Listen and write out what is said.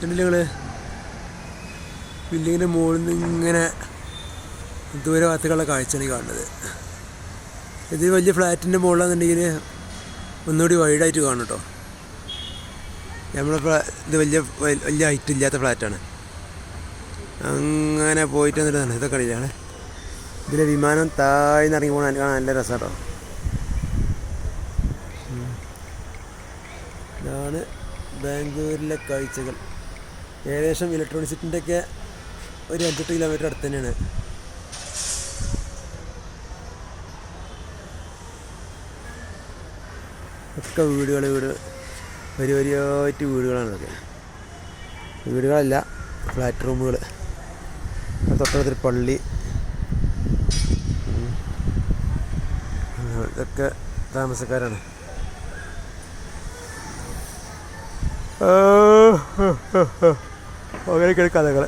കണ്ടില്ലേ നിങ്ങൾ ബിൽഡിങ്ങിന്റെ മുകളിൽ നിന്ന് ഇങ്ങനെ ദൂരെ ഭാഗത്തേക്കുള്ള കാഴ്ചയാണ് ഈ കാണുന്നത്. ഇത് വലിയ ഫ്ലാറ്റിന്റെ മുകളിലാണെന്നുണ്ടെങ്കിൽ ഒന്നുകൂടി വൈഡായിട്ട് കാണും കേട്ടോ. നമ്മളെ ഇത് വലിയ വലിയ ഹൈറ്റ് ഇല്ലാത്ത ഫ്ലാറ്റാണ്. അങ്ങനെ പോയിട്ട് വന്നിട്ടാണ് ഇതൊക്കെ അറിയില്ലാണ് ഇതിലെ വിമാനം താഴ്ന്ന് ഇറങ്ങി പോകണ കാണാൻ നല്ല രസമാണ് കേട്ടോ ഇതാണ് ബാംഗ്ലൂരിലെ കാഴ്ചകൾ. ഏകദേശം ഇലക്ട്രോണിസിറ്റിന്റെ ഒക്കെ ഒരു അഞ്ചെട്ട് കിലോമീറ്റർ അടുത്ത് തന്നെയാണ്. ഒക്കെ വീടുകൾ വീട് വരി വരിയായിട്ട് വീടുകളാണ് ഇതൊക്കെ. വീടുകളല്ല ഫ്ലാറ്റ് റൂമുകൾ തൊട്ടടുത്തൊരു പള്ളി. ഇതൊക്കെ താമസക്കാരാണ്. അങ്ങനെയൊക്കെയാണ് കഥകൾ